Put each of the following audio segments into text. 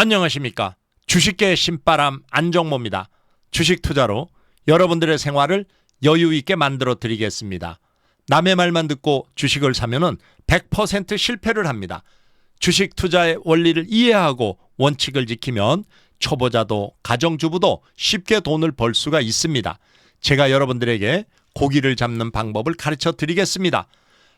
안녕하십니까. 주식계의 신바람 안정모입니다. 주식 투자로 여러분들의 생활을 여유 있게 만들어 드리겠습니다. 남의 말만 듣고 주식을 사면은 100% 실패를 합니다. 주식 투자의 원리를 이해하고 원칙을 지키면 초보자도 가정주부도 쉽게 돈을 벌 수가 있습니다. 제가 여러분들에게 고기를 잡는 방법을 가르쳐 드리겠습니다.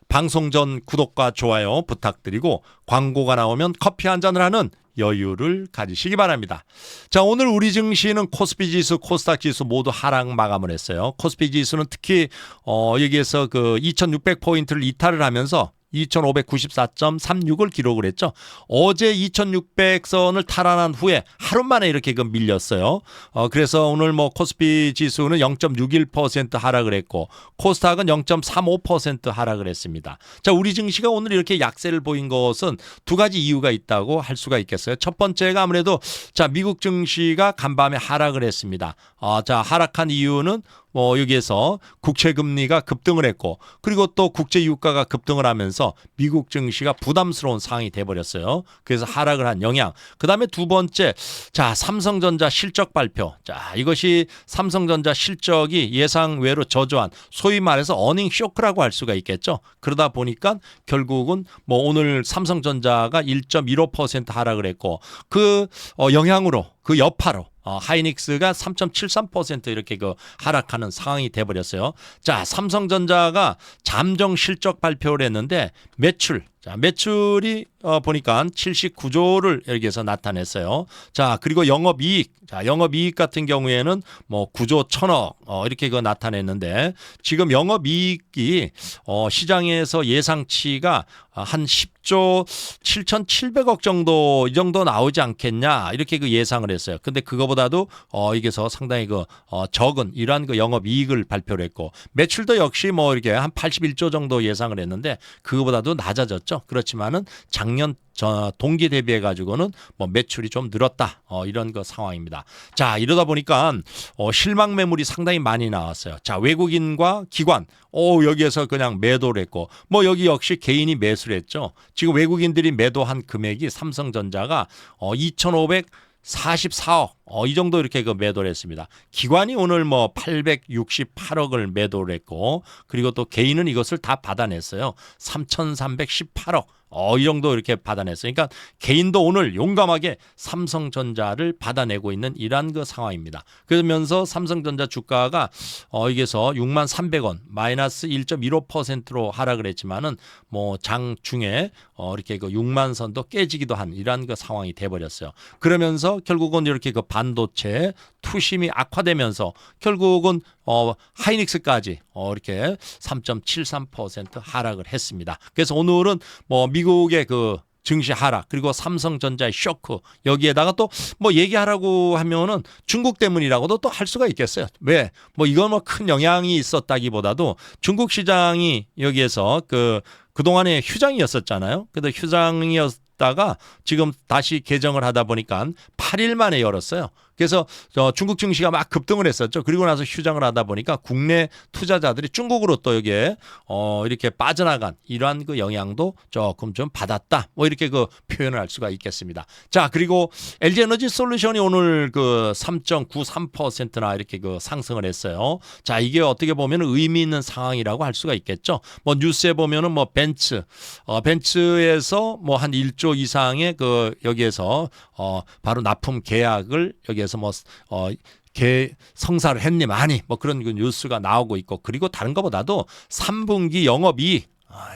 방송 전 구독과 좋아요 부탁드리고 광고가 나오면 커피 한 잔을 하는 여유를 가지시기 바랍니다. 자, 오늘 우리 증시는 코스피 지수, 코스닥 지수 모두 하락 마감을 했어요. 코스피 지수는 특히 어 여기에서 그 2600포인트를 이탈을 하면서 2594.36을 기록을 했죠. 어제 2600선을 탈환한 후에 하루 만에 이렇게 그 밀렸어요. 어, 그래서 오늘 뭐 코스피 지수는 0.61% 하락을 했고 코스닥은 0.35% 하락을 했습니다. 자, 우리 증시가 오늘 이렇게 약세를 보인 것은 두 가지 이유가 있다고 할 수가 있겠어요. 첫 번째가 아무래도 자, 미국 증시가 간밤에 하락을 했습니다. 어, 자, 하락한 이유는 뭐 여기에서 국채 금리가 급등을 했고 그리고 또 국제 유가가 급등을 하면서 미국 증시가 부담스러운 상황이 돼 버렸어요. 그래서 하락을 한 영향. 그다음에 두 번째 자, 삼성전자 실적 발표. 자, 이것이 삼성전자 실적이 예상 외로 저조한 소위 말해서 어닝 쇼크라고 할 수가 있겠죠. 그러다 보니까 결국은 뭐 오늘 삼성전자가 1.15% 하락을 했고 그 어, 영향으로 그 여파로 어, 하이닉스가 3.73% 이렇게 그 하락하는 상황이 돼 버렸어요. 자, 삼성전자가 잠정 실적 발표를 했는데 매출 자, 매출이 어, 보니까 79조를 여기에서 나타냈어요. 자, 그리고 영업이익. 자, 영업이익 같은 경우에는 뭐 9조 1000억 어, 이렇게 그 나타냈는데 지금 영업이익이 어, 시장에서 예상치가 한 10조 7,700억 정도 이 정도 나오지 않겠냐 이렇게 그 예상을 했어요. 근데 그거보다도 어 이게서 상당히 그 어, 적은 이러한 그 영업 이익을 발표를 했고 매출도 역시 뭐 이렇게 한 81조 정도 예상을 했는데 그거보다도 낮아졌죠. 그렇지만은 작년 저 동기 대비해 가지고는 뭐 매출이 좀 늘었다 어, 이런 그 상황입니다. 자 이러다 보니까 어, 실망 매물이 상당히 많이 나왔어요. 자 외국인과 기관 오 여기에서 그냥 매도를 했고 뭐 여기 역시 개인이 매수를 했죠. 지금 외국인들이 매도한 금액이 삼성전자가 어, 2,500 44억 어, 이 정도 이렇게 그 매도를 했습니다. 기관이 오늘 뭐 868억을 매도를 했고 그리고 또 개인은 이것을 다 받아냈어요. 3,318억 어, 이 정도 이렇게 받아냈어요. 그러니까 개인도 오늘 용감하게 삼성전자를 받아내고 있는 이러한 그 상황입니다. 그러면서 삼성전자 주가가 어, 이게서 6만 300원 마이너스 1.15%로 하락을 했지만은 뭐 장 중에 어, 이렇게 그 6만 선도 깨지기도 한 이러한 그 상황이 돼버렸어요. 그러면서 결국은 이렇게 그 반도체 투심이 악화되면서 결국은 어, 하이닉스까지 어, 이렇게 3.73% 하락을 했습니다. 그래서 오늘은 뭐 미국의 그 증시 하락 그리고 삼성전자의 쇼크 여기에다가 또 뭐 얘기하라고 하면은 중국 때문이라고도 또 할 수가 있겠어요. 왜? 뭐 이건 뭐 큰 영향이 있었다기보다도 중국 시장이 여기에서 그 그동안에 휴장이었었잖아요. 근데 휴장이었 다가 지금 다시 개정을 하다 보니까 8일 만에 열었어요. 그래서 저 중국 증시가 막 급등을 했었죠. 그리고 나서 휴장을 하다 보니까 국내 투자자들이 중국으로 또 여기에 어 이렇게 빠져나간 이러한 그 영향도 조금 좀 받았다. 뭐 이렇게 그 표현을 할 수가 있겠습니다. 자, 그리고 LG 에너지 솔루션이 오늘 그 3.93%나 이렇게 그 상승을 했어요. 자, 이게 어떻게 보면 의미 있는 상황이라고 할 수가 있겠죠. 뭐 뉴스에 보면은 뭐 벤츠 어 벤츠에서 뭐 한 1조 이상의 그 여기에서 어 바로 납품 계약을 여기에서 뭐 어, 개 성사를 했니 많이 뭐 그런 그 뉴스가 나오고 있고 그리고 다른 것보다도 3분기 영업이익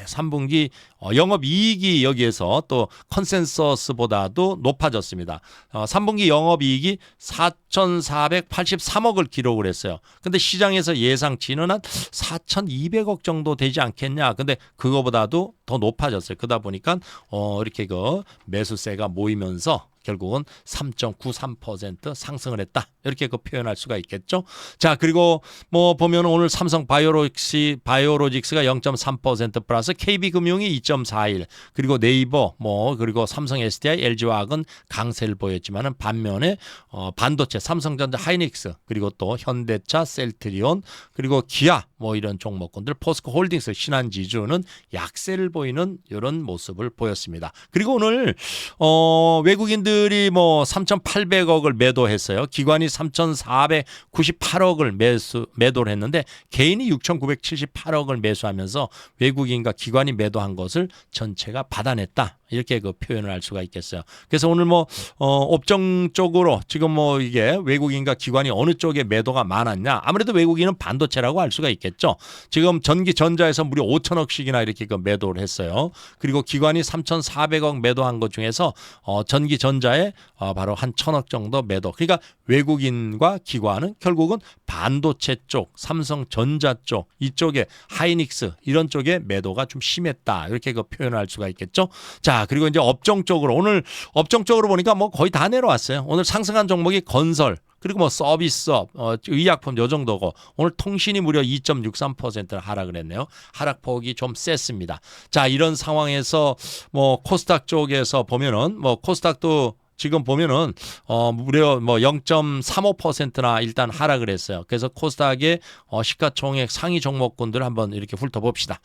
3분기 어, 영업 이익이 여기에서 또 컨센서스보다도 높아졌습니다. 어, 3분기 영업 이익이 4,483억을 기록을 했어요. 근데 시장에서 예상치는 한 4,200억 정도 되지 않겠냐. 근데 그거보다도 더 높아졌어요. 그러다 보니까 어, 이렇게 그 매수세가 모이면서 결국은 3.93% 상승을 했다. 이렇게 그 표현할 수가 있겠죠. 자, 그리고 뭐 보면 오늘 삼성 바이오로직스 바이오로직스가 0.3% 플러스 KB금융이 2.41 그리고 네이버 뭐 그리고 삼성 SDI, LG화학은 강세를 보였지만은 반면에 어 반도체 삼성전자 하이닉스 그리고 또 현대차 셀트리온 그리고 기아 뭐 이런 종목군들 포스코 홀딩스 신한지주는 약세를 보이는 이런 모습을 보였습니다. 그리고 오늘 어 외국인들이 뭐 3,800억을 매도했어요. 기관이 3,498억을 매수 매도를 했는데 개인이 6,978억을 매수하면서 외국인과 기관이 매도한 것을 전체가 받아냈다. 이렇게 그 표현을 할 수가 있겠어요. 그래서 오늘 뭐 어, 업종 쪽으로 지금 뭐 이게 외국인과 기관이 어느 쪽에 매도가 많았냐? 아무래도 외국인은 반도체라고 할 수가 있겠죠. 지금 전기 전자에서 무려 5천억씩이나 이렇게 그 매도를 했어요. 그리고 기관이 3,400억 매도한 것 중에서 어, 전기 전자에 어, 바로 한 천억 정도 매도. 그러니까 외국인과 기관은 결국은 반도체 쪽, 삼성전자 쪽 이쪽에 하이닉스 이런 쪽에 매도가 좀 심했다. 이렇게 그 표현할 수가 있겠죠. 자, 그리고 이제 업종 쪽으로 오늘 업종 쪽으로 보니까 뭐 거의 다 내려왔어요. 오늘 상승한 종목이 건설 그리고 뭐 서비스업, 어, 의약품 요 정도고 오늘 통신이 무려 2.63% 하락을 했네요. 하락폭이 좀 셌습니다. 자, 이런 상황에서 뭐 코스닥 쪽에서 보면은 뭐 코스닥도 지금 보면은 어 무려 뭐 0.35%나 일단 하락을 했어요. 그래서 코스닥의 어 시가총액 상위 종목군들 한번 이렇게 훑어봅시다.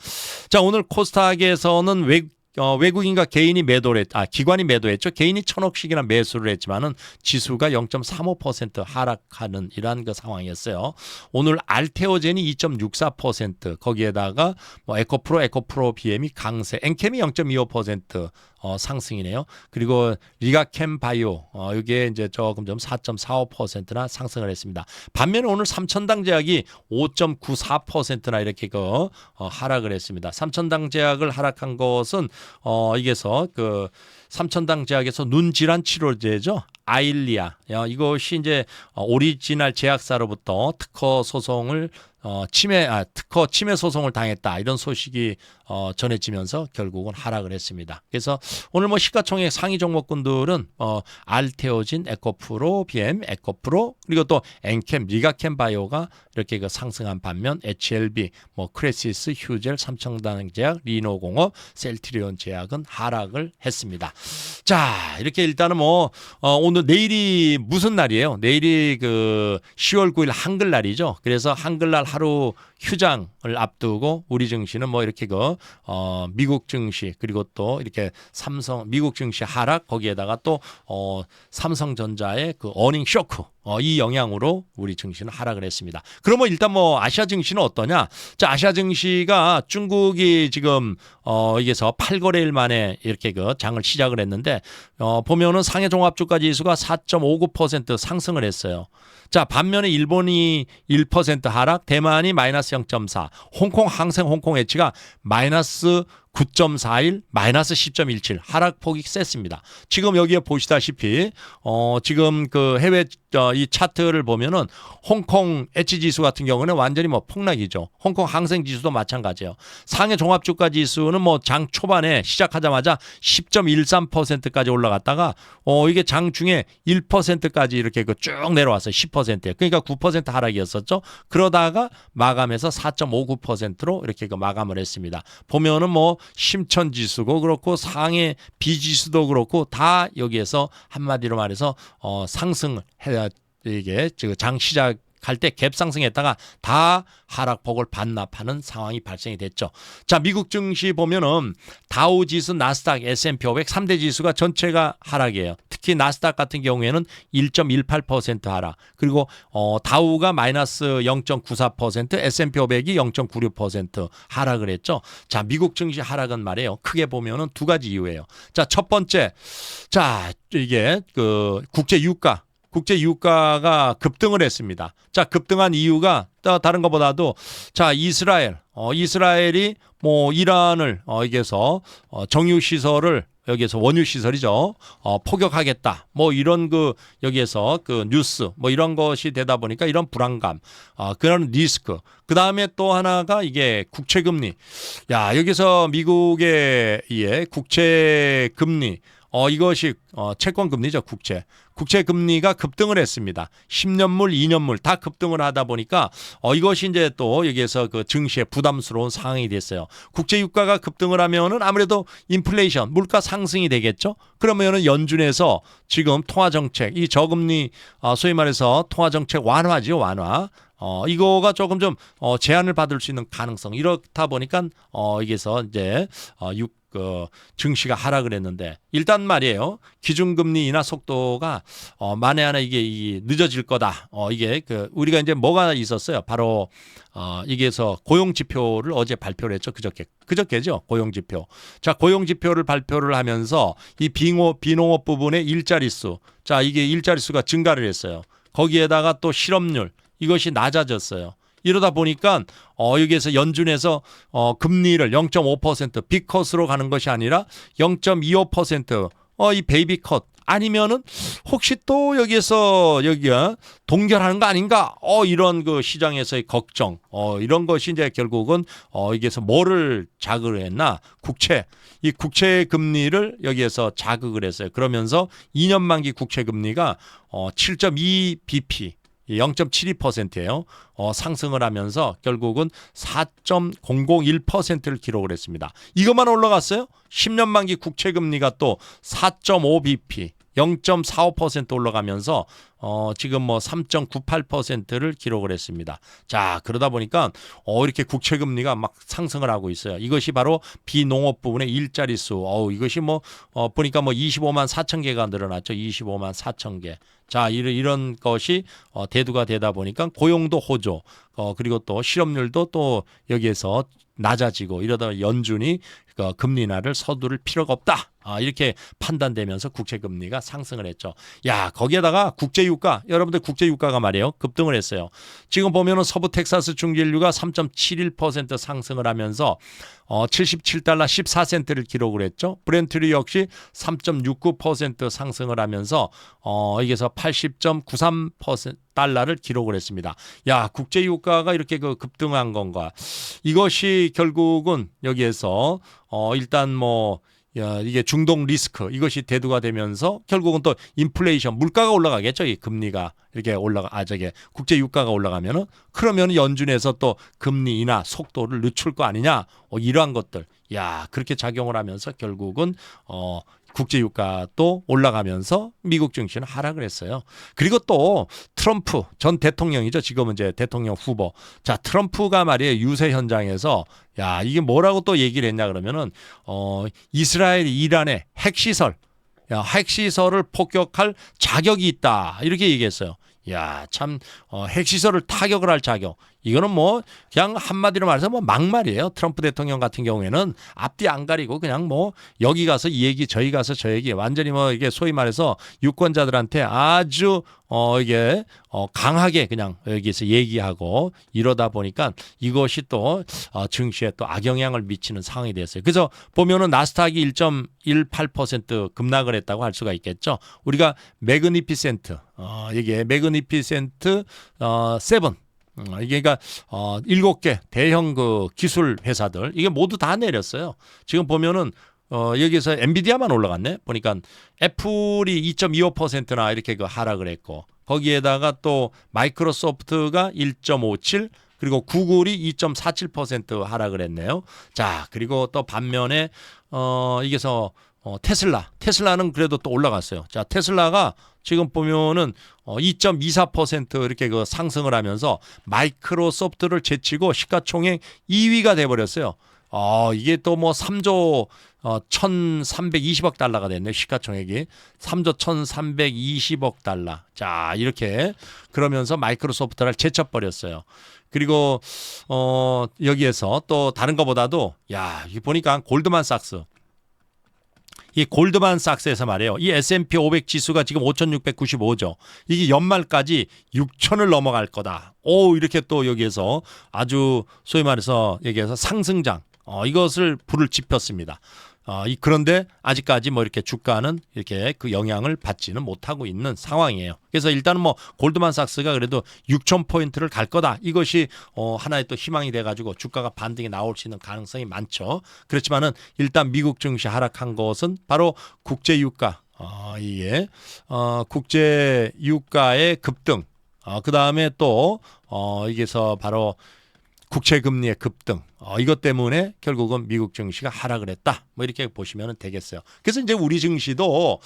자, 오늘 코스닥에서는 외 어, 외국인과 개인이 매도를 했, 아, 기관이 매도했죠. 개인이 천억씩이나 매수를 했지만은 지수가 0.35% 하락하는 이러한 그 상황이었어요. 오늘 알테오젠이 2.64% 거기에다가 뭐 에코프로, 에코프로 BM이 강세, 엔캠이 0.25% 어, 상승이네요. 그리고 리가캠 바이오 어, 이게 이제 조금 좀 4.45%나 상승을 했습니다. 반면에 오늘 삼천당 제약이 5.94%나 이렇게 그 어, 하락을 했습니다. 삼천당 제약을 하락한 것은 어, 이게서 그 삼천당 제약에서 눈 질환 치료제죠. 아일리아 야, 이것이 이제 어, 오리지널 제약사로부터 특허 소송을 어, 침해 아, 특허 침해 소송을 당했다 이런 소식이 어, 전해지면서 결국은 하락을 했습니다. 그래서 오늘 뭐 시가총액 상위 종목군들은 어, 알테오진, 에코프로, BM, 에코프로 그리고 또 엔캠, 리가캠 바이오가 이렇게 그 상승한 반면 HLB, 뭐 크레시스, 휴젤, 삼청당 제약, 리노공업, 셀트리온 제약은 하락을 했습니다. 자 이렇게 일단은 뭐 어, 오늘 내일이 무슨 날이에요? 내일이 그 10월 9일 한글날이죠. 그래서 한글날 하루 휴장을 앞두고 우리 증시는 뭐 이렇게 그 어, 미국 증시 그리고 또 이렇게 삼성 미국 증시 하락 거기에다가 또 어, 삼성전자의 그 어닝 쇼크 어, 이 영향으로 우리 증시는 하락을 했습니다. 그러면 일단 뭐 아시아 증시는 어떠냐? 자, 아시아 증시가 중국이 지금 어, 이게서 8거래일 만에 이렇게 그 장을 시작을 했는데 어, 보면은 상해 종합주가 지수가 4.59% 상승을 했어요. 자, 반면에 일본이 1% 하락, 대만이 마이너스 0.4, 홍콩 항생 홍콩 해치가 마이너스 9.41 마이너스 10.17 하락폭이 셌습니다. 지금 여기에 보시다시피 어 지금 그 해외 어, 이 차트를 보면은 홍콩 H 지수 같은 경우는 완전히 뭐 폭락이죠. 홍콩 항생 지수도 마찬가지예요. 상해 종합 주가 지수는 뭐 장 초반에 시작하자마자 10.13%까지 올라갔다가 어 이게 장 중에 1%까지 이렇게 그 쭉 내려왔어요. 10% 에. 그러니까 9% 하락이었었죠. 그러다가 마감해서 4.59%로 이렇게 그 마감을 했습니다. 보면은 뭐 심천 지수고 그렇고 상해 비지수도 그렇고 다 여기에서 한마디로 말해서 어 상승을 해 이게 장 시작 갈 때 갭 상승했다가 다 하락폭을 반납하는 상황이 발생이 됐죠. 자, 미국 증시 보면은 다우 지수, 나스닥, S&P 500 3대 지수가 전체가 하락이에요. 특히 나스닥 같은 경우에는 1.18% 하락. 그리고 어 다우가 마이너스 0.94%, S&P 500이 0.96% 하락을 했죠. 자, 미국 증시 하락은 말이에요. 크게 보면은 두 가지 이유예요. 자, 첫 번째. 자, 이게 그 국제 유가 국제 유가가 급등을 했습니다. 자, 급등한 이유가 또 다른 것보다도 자, 이스라엘, 어, 이스라엘이 뭐 이란을 어, 여기에서 어, 정유 시설을 여기에서 원유 시설이죠. 어, 포격하겠다. 뭐 이런 그 여기에서 그 뉴스 뭐 이런 것이 되다 보니까 이런 불안감, 어, 그런 리스크. 그 다음에 또 하나가 이게 국채 금리. 야 여기서 미국의 예 국채 금리 어, 이것이 어, 채권 금리죠, 국채. 국채 금리가 급등을 했습니다. 10년물, 2년물 다 급등을 하다 보니까 어, 이것이 이제 또 여기에서 그 증시에 부담스러운 상황이 됐어요. 국제 유가가 급등을 하면은 아무래도 인플레이션, 물가 상승이 되겠죠. 그러면은 연준에서 지금 통화 정책, 이 저금리 어, 소위 말해서 통화 정책 완화죠, 완화. 어, 이거가 조금 좀, 어, 제한을 받을 수 있는 가능성. 이렇다 보니까, 어, 여기서 이제, 어, 육, 그, 증시가 하락을 했는데, 일단 말이에요. 기준금리 인하 속도가, 어, 만에 하나 이게 이 늦어질 거다. 어, 이게 그, 우리가 이제 뭐가 있었어요. 바로, 어, 이게서 고용 지표를 어제 발표를 했죠. 그저께. 그저께죠. 고용 지표. 자, 고용 지표를 발표를 하면서 이 빙호, 비농업 부분의 일자리 수. 자, 이게 일자리 수가 증가를 했어요. 거기에다가 또 실업률. 이것이 낮아졌어요. 이러다 보니까 어 여기에서 연준에서 어 금리를 0.5% 빅컷으로 가는 것이 아니라 0.25%어이 베이비 컷 아니면은 혹시 또 여기에서 여기가 동결하는 거 아닌가? 어 이런 그 시장에서의 걱정. 어 이런 것이 이제 결국은 어 여기에서 뭐를 자극을 했나? 국채. 이 국채 금리를 여기에서 자극을 했어요. 그러면서 2년 만기 국채 금리가 어7.2 bp 0.72%예요. 어, 상승을 하면서 결국은 4.001%를 기록을 했습니다. 이것만 올라갔어요? 10년 만기 국채 금리가 또 4.5bp 0.45% 올라가면서 어 지금 뭐 3.98%를 기록을 했습니다. 자, 그러다 보니까 어 이렇게 국채 금리가 막 상승을 하고 있어요. 이것이 바로 비농업 부분의 일자리 수. 어 이것이 뭐 어 보니까 뭐 25만 4천 개가 늘어났죠. 25만 4천 개. 자, 이런 이런 것이 어 대두가 되다 보니까 고용도 호조. 어 그리고 또 실업률도 또 여기에서 낮아지고 이러다 연준이 그 금리 인하를 서두를 필요가 없다. 아, 이렇게 판단되면서 국채 금리가 상승을 했죠. 야, 거기에다가 국제 유가, 여러분들 국제 유가가 말이에요. 급등을 했어요. 지금 보면은 서부 텍사스 중진류가 3.71% 상승을 하면서 어 77달러 14센트를 기록을 했죠. 브렌트류 역시 3.69% 상승을 하면서 어 여기서 80.93% 달러를 기록을 했습니다. 야, 국제 유가가 이렇게 그 급등한 건가? 이것이 결국은 여기에서 어 일단 뭐 야, 이게 중동 리스크 이것이 대두가 되면서 결국은 또 인플레이션 물가가 올라가겠죠. 이 금리가 이렇게 올라가 아 저게 국제 유가가 올라가면은 그러면 연준에서 또 금리 인하 속도를 늦출 거 아니냐. 어, 이러한 것들. 야, 그렇게 작용을 하면서 결국은 어 국제 유가도 올라가면서 미국 증시는 하락을 했어요. 그리고 또 트럼프 전 대통령이죠. 지금은 이제 대통령 후보. 자, 트럼프가 말이에요. 유세 현장에서 야, 이게 뭐라고 또 얘기를 했냐 그러면은 어 이스라엘 이란의 핵시설 야, 핵시설을 폭격할 자격이 있다. 이렇게 얘기했어요. 야, 참, 어, 핵시설을 타격을 할 자격. 이거는 뭐, 그냥 한마디로 말해서 뭐 막말이에요. 트럼프 대통령 같은 경우에는 앞뒤 안 가리고 그냥 뭐, 여기 가서 이 얘기, 저기 가서 저 얘기. 완전히 뭐, 이게 소위 말해서 유권자들한테 아주, 어, 이게, 어, 강하게 그냥 여기서 얘기하고 이러다 보니까 이것이 또, 어, 증시에 또 악영향을 미치는 상황이 됐어요. 그래서 보면은 나스닥이 1.18% 급락을 했다고 할 수가 있겠죠. 우리가 매그니피센트, 어, 이게 매그니피센트, 어, 세븐. 음, 이게 그러니까 어 일곱 개 대형 그 기술 회사들 이게 모두 다 내렸어요. 지금 보면은 어 여기서 엔비디아만 올라갔네. 보니까 애플이 2.25%나 이렇게 그 하락을 했고 거기에다가 또 마이크로소프트가 1.57 그리고 구글이 2.47% 하락을 했네요. 자, 그리고 또 반면에 어 이게서 어, 테슬라. 테슬라는 그래도 또 올라갔어요. 자, 테슬라가 지금 보면은 어, 2.24% 이렇게 그 상승을 하면서 마이크로소프트를 제치고 시가총액 2위가 돼 버렸어요. 어, 이게 또 뭐 3조 어, 1,320억 달러가 됐네요. 시가총액이 3조 1,320억 달러. 자, 이렇게 그러면서 마이크로소프트를 제쳐버렸어요. 그리고 어, 여기에서 또 다른 것보다도 야, 이 보니까 골드만삭스 이 골드만삭스에서 말이에요. 이 S&P 500 지수가 지금 5,695죠. 이게 연말까지 6,000을 넘어갈 거다. 오 이렇게 또 여기에서 아주 소위 말해서 여기에서 상승장 어, 이것을 불을 지폈습니다. 어, 이 그런데 아직까지 뭐 이렇게 주가는 이렇게 그 영향을 받지는 못하고 있는 상황이에요. 그래서 일단은 뭐 골드만삭스가 그래도 6천 포인트를 갈 거다. 이것이 어, 하나의 또 희망이 돼가지고 주가가 반등이 나올 수 있는 가능성이 많죠. 그렇지만은 일단 미국 증시 하락한 것은 바로 국제 유가 어, 이게 어, 국제 유가의 급등. 어, 그 다음에 또 어, 이게서 바로 국채 금리의 급등. 어, 이것 때문에 결국은 미국 증시가 하락을 했다. 뭐 이렇게 보시면 되겠어요. 그래서 이제 우리 증시도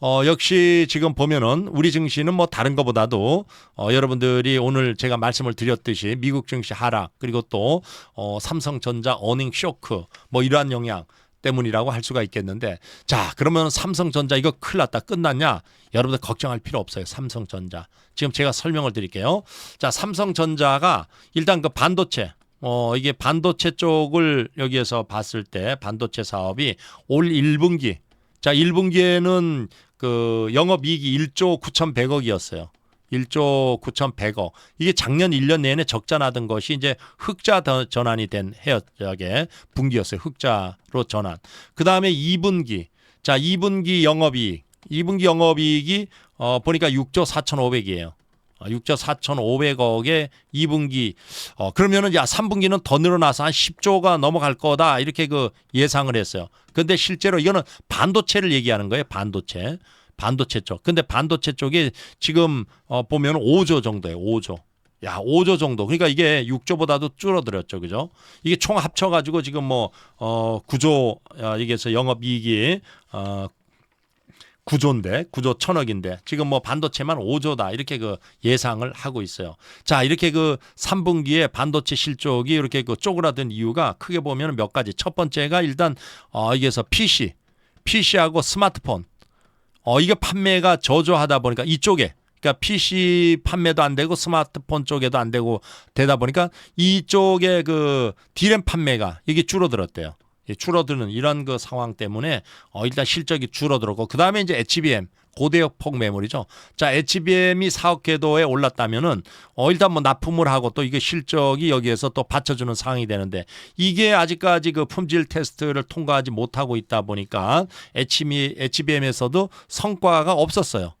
어, 역시 지금 보면은 우리 증시는 뭐 다른 것보다도 어, 여러분들이 오늘 제가 말씀을 드렸듯이 미국 증시 하락 그리고 또 어, 삼성전자 어닝 쇼크 뭐 이러한 영향 때문이라고 할 수가 있겠는데 자 그러면 삼성전자 이거 큰일 났다. 끝났냐? 여러분들 걱정할 필요 없어요. 삼성전자. 지금 제가 설명을 드릴게요. 자 삼성전자가 일단 그 반도체 어 이게 반도체 쪽을 여기에서 봤을 때 반도체 사업이 올 1분기. 자 1분기에는 그 영업이익이 1조 9,100억이었어요. 1조 9,100억. 이게 작년 1년 내내 적자 나던 것이 이제 흑자 더- 전환이 된 해역에 분기였어요. 흑자로 전환. 그 다음에 2분기. 자, 2분기 영업이익. 2분기 영업이익이 어, 보니까 6조 4,500이에요. 6조 4,500억에 2분기. 어, 그러면은 야, 3분기는 더 늘어나서 한 10조가 넘어갈 거다. 이렇게 그 예상을 했어요. 근데 실제로 이거는 반도체를 얘기하는 거예요. 반도체. 반도체 쪽. 근데 반도체 쪽이 지금 어 보면 5조 정도예요. 5조. 야, 5조 정도. 그러니까 이게 6조보다도 줄어들었죠. 그죠? 이게 총 합쳐 가지고 지금 뭐어 9조 어, 이게서 영업 이익이 어 9조인데 9조 천억인데 지금 뭐 반도체만 5조다 이렇게 그 예상을 하고 있어요. 자 이렇게 그 3분기에 반도체 실적이 이렇게 그 쪼그라든 이유가 크게 보면 몇 가지. 첫 번째가 일단 어 이게서 PC, PC하고 스마트폰 어 이게 판매가 저조하다 보니까 이쪽에 그러니까 PC 판매도 안 되고 스마트폰 쪽에도 안 되고 되다 보니까 이쪽에 그 디램 판매가 이게 줄어들었대요. 이 줄어드는 이런 그 상황 때문에 어 일단 실적이 줄어들었고 그다음에 이제 HBM 고대역 폭 메모리죠. 자, HBM이 4억 궤도에 올랐다면은 어 일단 뭐 납품을 하고 또 이게 실적이 여기에서 또 받쳐주는 상황이 되는데 이게 아직까지 그 품질 테스트를 통과하지 못하고 있다 보니까 HBM에서도 성과가 없었어요.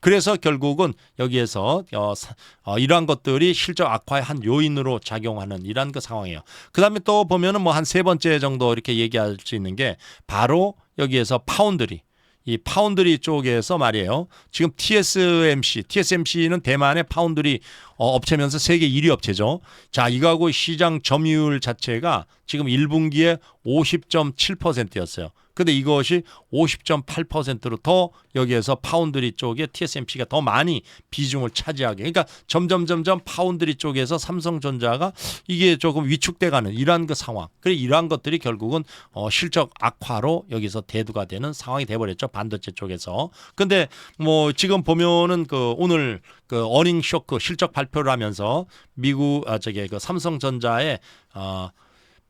그래서 결국은 여기에서 어, 사- 어, 이러한 것들이 실적 악화의 한 요인으로 작용하는 이러한 그 상황이에요. 그 다음에 또 보면은 뭐 한 세 번째 정도 이렇게 얘기할 수 있는 게 바로 여기에서 파운드리 이 파운드리 쪽에서 말이에요. 지금 TSMC, TSMC는 대만의 파운드리 어, 업체면서 세계 1위 업체죠. 자, 이거하고 시장 점유율 자체가 지금 1분기에 50.7%였어요. 근데 이것이 50.8%로 더 여기에서 파운드리 쪽에 TSMC가 더 많이 비중을 차지하게. 그러니까 점점 점점 파운드리 쪽에서 삼성전자가 이게 조금 위축돼가는 이러한 그 상황. 그래 이러한 것들이 결국은 어, 실적 악화로 여기서 대두가 되는 상황이 돼버렸죠 반도체 쪽에서. 근데 뭐 지금 보면은 그 오늘 그 어닝 쇼크 실적 발표를 하면서 미국 아 저기 그 삼성전자의 어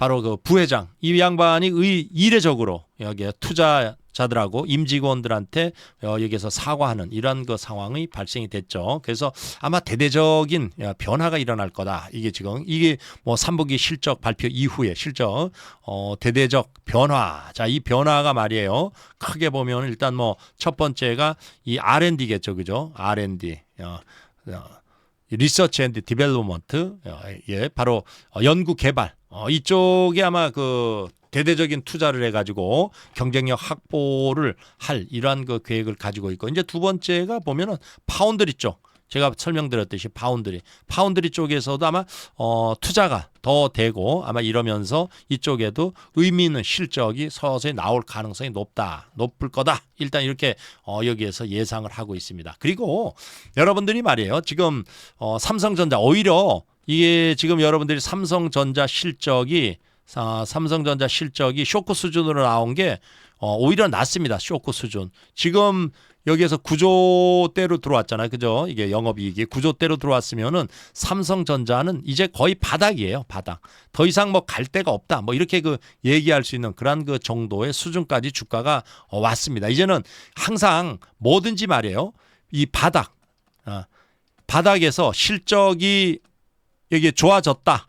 바로 그 부회장 이 양반이 의 이례적으로 여기에 투자자들하고 임직원들한테 어, 여기에서 사과하는 이런 그 상황이 발생이 됐죠. 그래서 아마 대대적인 야, 변화가 일어날 거다. 이게 지금 이게 뭐 3분기 실적 발표 이후에 실적 어 대대적 변화. 자, 이 변화가 말이에요. 크게 보면 일단 뭐 첫 번째가 이 R&D겠죠. 그죠? R&D. 어, 어, 리서치 앤드 디벨로먼트 예 바로 어, 연구 개발. 어, 이쪽에 아마 그 대대적인 투자를 해가지고 경쟁력 확보를 할 이러한 그 계획을 가지고 있고 이제 두 번째가 보면은 파운드리 쪽 제가 설명드렸듯이 파운드리 파운드리 쪽에서도 아마 어 투자가 더 되고 아마 이러면서 이쪽에도 의미 있는 실적이 서서히 나올 가능성이 높다 높을 거다. 일단 이렇게 어 여기에서 예상을 하고 있습니다. 그리고 여러분들이 말이에요. 지금 어 삼성전자 오히려 이게 지금 여러분들이 삼성전자 실적이 아, 삼성전자 실적이 쇼크 수준으로 나온 게 어, 오히려 낮습니다. 쇼크 수준. 지금 여기에서 구조대로 들어왔잖아요. 그죠? 이게 영업이익이 구조대로 들어왔으면은 삼성전자는 이제 거의 바닥이에요. 바닥. 더 이상 뭐 갈 데가 없다. 뭐 이렇게 그 얘기할 수 있는 그런 그 정도의 수준까지 주가가 어, 왔습니다. 이제는 항상 뭐든지 말이에요. 이 바닥. 아, 바닥에서 실적이 이게 좋아졌다.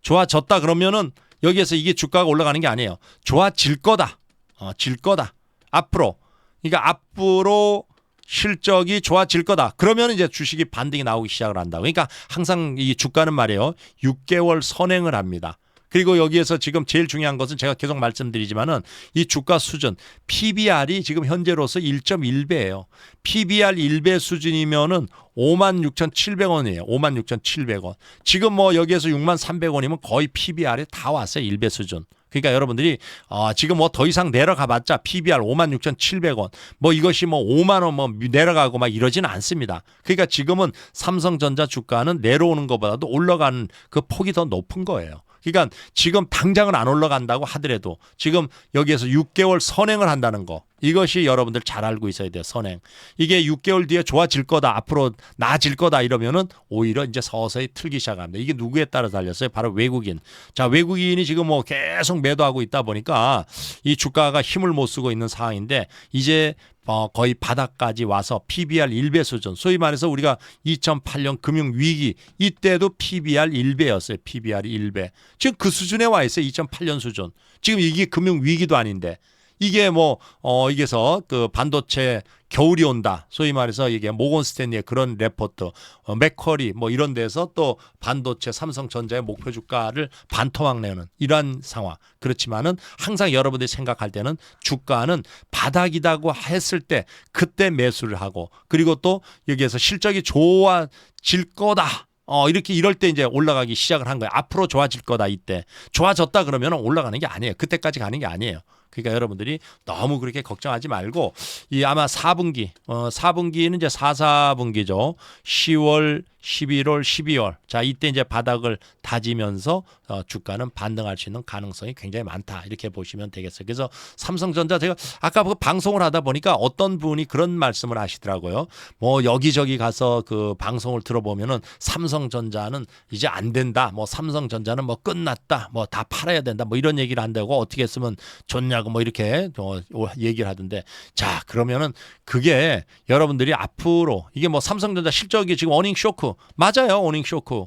좋아졌다 그러면은 여기에서 이게 주가가 올라가는 게 아니에요. 좋아질 거다. 어, 질 거다. 앞으로. 그러니까 앞으로 실적이 좋아질 거다. 그러면 이제 주식이 반등이 나오기 시작을 한다. 그러니까 항상 이 주가는 말이에요. 6개월 선행을 합니다. 그리고 여기에서 지금 제일 중요한 것은 제가 계속 말씀드리지만은 이 주가 수준 PBR이 지금 현재로서 1.1배예요. PBR 1배 수준이면은 56,700원이에요. 56,700원. 지금 뭐 여기에서 6300원이면 거의 PBR이 다 왔어요. 1배 수준. 그러니까 여러분들이 어, 지금 뭐 더 이상 내려가 봤자 PBR 56,700원 뭐 이것이 뭐 5만 원 뭐 내려가고 막 이러지는 않습니다. 그러니까 지금은 삼성전자 주가는 내려오는 것보다도 올라가는 그 폭이 더 높은 거예요. 그러니까 지금 당장은 안 올라간다고 하더라도 지금 여기에서 6개월 선행을 한다는 거 이것이 여러분들 잘 알고 있어야 돼요. 선행. 이게 6개월 뒤에 좋아질 거다. 앞으로 나아질 거다 이러면은 오히려 이제 서서히 틀기 시작합니다. 이게 누구에 따라 달렸어요? 바로 외국인. 자, 외국인이 지금 뭐 계속 매도하고 있다 보니까 이 주가가 힘을 못 쓰고 있는 상황인데 이제 어, 거의 바닥까지 와서 PBR 1배 수준. 소위 말해서 우리가 2008년 금융 위기 이때도 PBR 1배였어요. PBR 1배. 지금 그 수준에 와 있어요. 2008년 수준. 지금 이게 금융 위기도 아닌데 이게 뭐 어 이게서 그 반도체 겨울이 온다. 소위 말해서 이게 모건 스탠리의 그런 레포트, 어, 맥커리 뭐 이런 데서 또 반도체 삼성전자의 목표 주가를 반토막 내는 이러한 상황. 그렇지만은 항상 여러분들이 생각할 때는 주가는 바닥이다고 했을 때 그때 매수를 하고 그리고 또 여기에서 실적이 좋아질 거다. 어, 이렇게 이럴 때 이제 올라가기 시작을 한 거예요. 앞으로 좋아질 거다 이때. 좋아졌다 그러면 올라가는 게 아니에요. 그때까지 가는 게 아니에요. 그러니까 여러분들이 너무 그렇게 걱정하지 말고 이 아마 4분기 어 4분기는 이제 4, 4분기죠. 10월, 11월, 12월. 자, 이때 이제 바닥을 다지면서 어 주가는 반등할 수 있는 가능성이 굉장히 많다. 이렇게 보시면 되겠어요. 그래서 삼성전자 제가 아까 그 방송을 하다 보니까 어떤 분이 그런 말씀을 하시더라고요. 뭐 여기저기 가서 그 방송을 들어보면은 삼성전자는 이제 안 된다. 뭐 삼성전자는 뭐 끝났다. 뭐 다 팔아야 된다. 뭐 이런 얘기를 한다고 어떻게 했으면 좋냐 고 뭐 이렇게 어, 얘기를 하던데 자, 그러면은 그게 여러분들이 앞으로 이게 뭐 삼성전자 실적이 지금 어닝 쇼크 맞아요. 어닝 쇼크.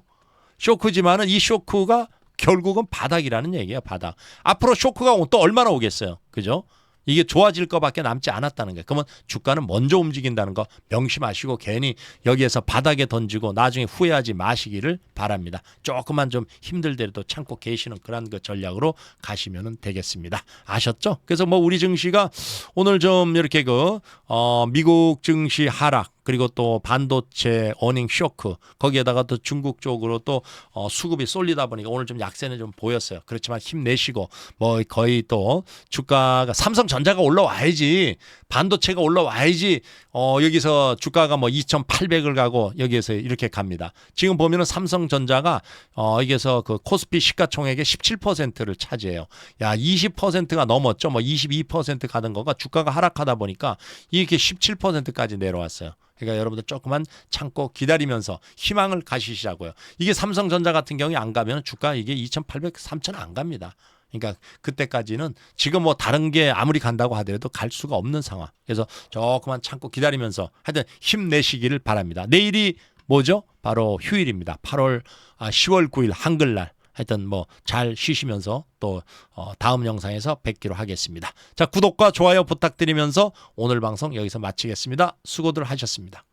쇼크지만은 이 쇼크가 결국은 바닥이라는 얘기야, 바닥. 앞으로 쇼크가 또 얼마나 오겠어요. 그죠? 이게 좋아질 것밖에 남지 않았다는 거예요. 그러면 주가는 먼저 움직인다는 거 명심하시고 괜히 여기에서 바닥에 던지고 나중에 후회하지 마시기를 바랍니다. 조금만 좀 힘들더라도 참고 계시는 그런 그 전략으로 가시면 되겠습니다. 아셨죠? 그래서 뭐 우리 증시가 오늘 좀 이렇게 그 어, 미국 증시 하락 그리고 또 반도체 어닝 쇼크 거기에다가 또 중국 쪽으로 또 어, 수급이 쏠리다 보니까 오늘 좀 약세는 좀 보였어요. 그렇지만 힘내시고 뭐 거의 또 주가가 삼성전자가 올라와야지 반도체가 올라와야지 어, 여기서 주가가 뭐 2,800을 가고 여기에서 이렇게 갑니다. 지금 보면은 삼성전자가 어, 여기서 그 코스피 시가총액의 17%를 차지해요. 야 20%가 넘었죠. 뭐 22% 가던 거가 주가가 하락하다 보니까 이렇게 17%까지 내려왔어요. 그러니까 여러분들 조금만 참고 기다리면서 희망을 가시시자고요. 이게 삼성전자 같은 경우에 안 가면 주가 이게 2,800, 3,000 안 갑니다. 그러니까 그때까지는 지금 뭐 다른 게 아무리 간다고 하더라도 갈 수가 없는 상황. 그래서 조금만 참고 기다리면서 하여튼 힘내시기를 바랍니다. 내일이 뭐죠? 바로 휴일입니다. 8월 아 10월 9일 한글날. 하여튼 뭐 잘 쉬시면서 또 어, 다음 영상에서 뵙기로 하겠습니다. 자 구독과 좋아요 부탁드리면서 오늘 방송 여기서 마치겠습니다. 수고들 하셨습니다.